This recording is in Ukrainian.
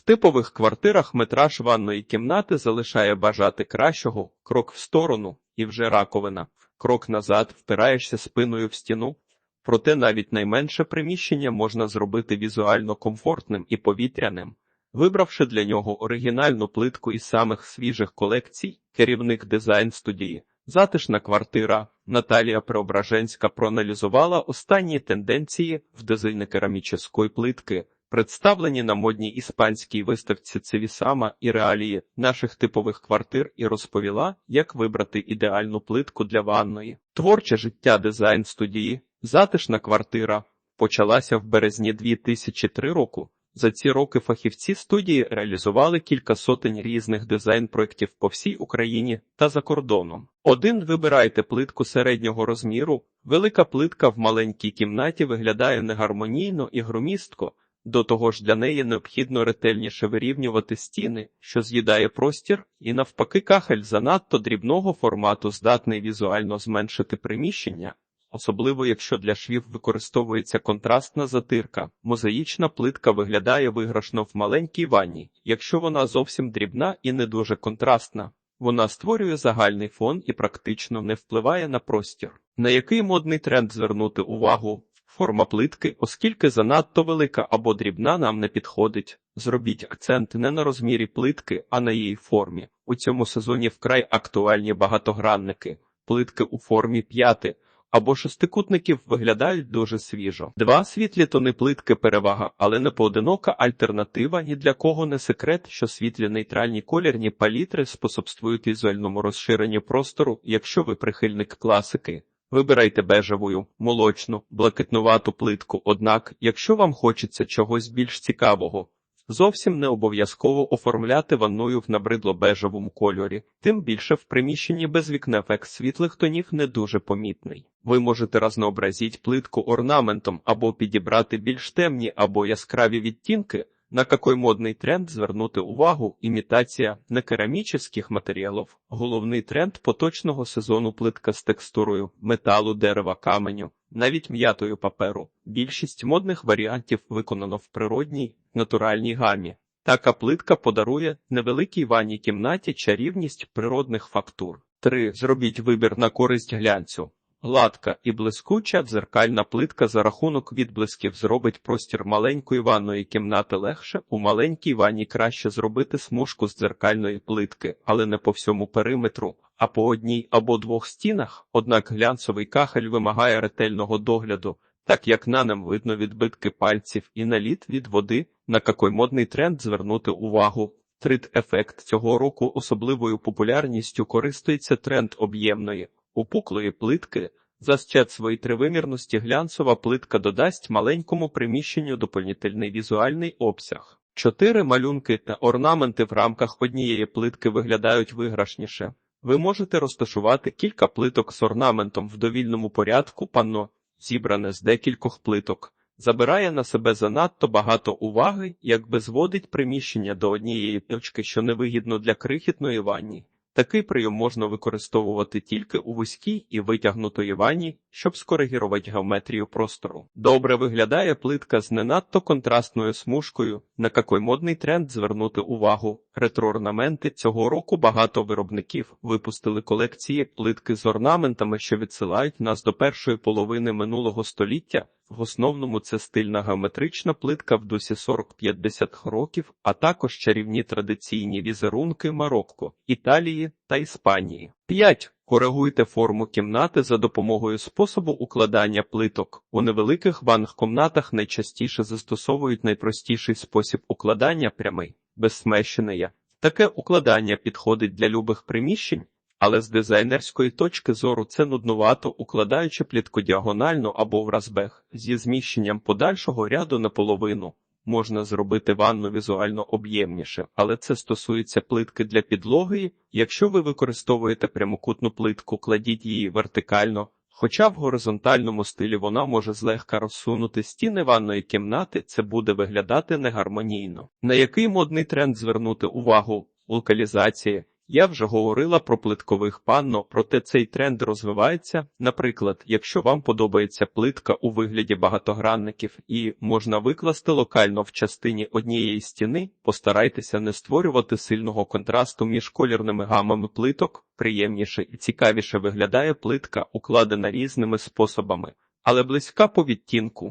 В типових квартирах метраж ванної кімнати залишає бажати кращого, крок в сторону, і вже раковина, крок назад, впираєшся спиною в стіну. Проте навіть найменше приміщення можна зробити візуально комфортним і повітряним. Вибравши для нього оригінальну плитку із самих свіжих колекцій, керівник дизайн-студії, затишна квартира Наталія Преображенська проаналізувала останні тенденції в дизайні керамічної плитки, представлені на модній іспанській виставці Цивісама і реалії наших типових квартир і розповіла, як вибрати ідеальну плитку для ванної. Творче життя дизайн-студії, затишна квартира почалася в березні 2003 року. За ці роки фахівці студії реалізували кілька сотень різних дизайн-проєктів по всій Україні та за кордоном. Один вибирайте плитку середнього розміру. Велика плитка в маленькій кімнаті виглядає негармонійно і громістко. До того ж, для неї необхідно ретельніше вирівнювати стіни, що з'їдає простір, і навпаки, кахель занадто дрібного формату здатний візуально зменшити приміщення. Особливо якщо для швів використовується контрастна затирка, мозаїчна плитка виглядає виграшно в маленькій ванні, якщо вона зовсім дрібна і не дуже контрастна. Вона створює загальний фон і практично не впливає на простір. На який модний тренд звернути увагу? Форма плитки, оскільки занадто велика або дрібна нам не підходить. Зробіть акцент не на розмірі плитки, а на її формі. У цьому сезоні вкрай актуальні багатогранники. Плитки у формі п'яти або шестикутників виглядають дуже свіжо. Два світлі тони плитки перевага, але не поодинока альтернатива ні для кого не секрет, що світлі нейтральні колірні палітри способствують візуальному розширенню простору, якщо ви прихильник класики. Вибирайте бежевою, молочну, блакитнувату плитку, однак, якщо вам хочеться чогось більш цікавого, зовсім не обов'язково оформляти ванною в набридло-бежевому кольорі, тим більше в приміщенні без вікна ефект світлих тонів не дуже помітний. Ви можете разнообразіть плитку орнаментом або підібрати більш темні або яскраві відтінки, на какой модний тренд звернути увагу імітація некерамічних матеріалів. Головний тренд поточного сезону плитка з текстурою металу, дерева, каменю, навіть м'ятою паперу. Більшість модних варіантів виконано в природній натуральній гамі. Така плитка подарує невеликій ванній кімнаті чарівність природних фактур. 3. Зробіть вибір на користь глянцю. Гладка і блискуча дзеркальна плитка за рахунок відблисків зробить простір маленької ванної кімнати легше. У маленькій ванні краще зробити смужку з дзеркальної плитки, але не по всьому периметру, а по одній або двох стінах. Однак глянцевий кахель вимагає ретельного догляду, так як на нем видно відбитки пальців і наліт від води, на какой модний тренд звернути увагу. Трит ефект цього року особливою популярністю користується тренд об'ємної. Упуклої плитки за щет своїй тривимірності глянцева плитка додасть маленькому приміщенню доповнительний візуальний обсяг. Чотири малюнки та орнаменти в рамках однієї плитки виглядають виграшніше. Ви можете розташувати кілька плиток з орнаментом в довільному порядку, панно, зібране з декількох плиток, забирає на себе занадто багато уваги, якби зводить приміщення до однієї точки, що невигідно для крихітної ванні. Такий прийом можна використовувати тільки у вузькій і витягнутої ванні, щоб скоригірувати геометрію простору. Добре виглядає плитка з не надто контрастною смужкою, на какой модний тренд звернути увагу. Ретро-орнаменти цього року багато виробників випустили колекції плитки з орнаментами, що відсилають нас до першої половини минулого століття. В основному це стильна геометрична плитка в дусі 40-50 років, а також чарівні традиційні візерунки Марокко, Італії та Іспанії. 5. Коригуйте форму кімнати за допомогою способу укладання плиток. У невеликих ванних кімнатах найчастіше застосовують найпростіший спосіб укладання прямий, без смещення. Таке укладання підходить для любих приміщень, але з дизайнерської точки зору це нуднувато, укладаючи плітку діагонально або в розбег зі зміщенням подальшого ряду наполовину. Можна зробити ванну візуально об'ємніше, але це стосується плитки для підлоги. Якщо ви використовуєте прямокутну плитку, кладіть її вертикально, хоча в горизонтальному стилі вона може злегка розсунути стіни ванної кімнати, це буде виглядати негармонійно. На який модний тренд звернути увагу? Локалізація Я вже говорила про плиткових панно, проте цей тренд розвивається. Наприклад, якщо вам подобається плитка у вигляді багатогранників і можна викласти локально в частині однієї стіни, постарайтеся не створювати сильного контрасту між колірними гамами плиток. Приємніше і цікавіше виглядає плитка, укладена різними способами, але близька по відтінку.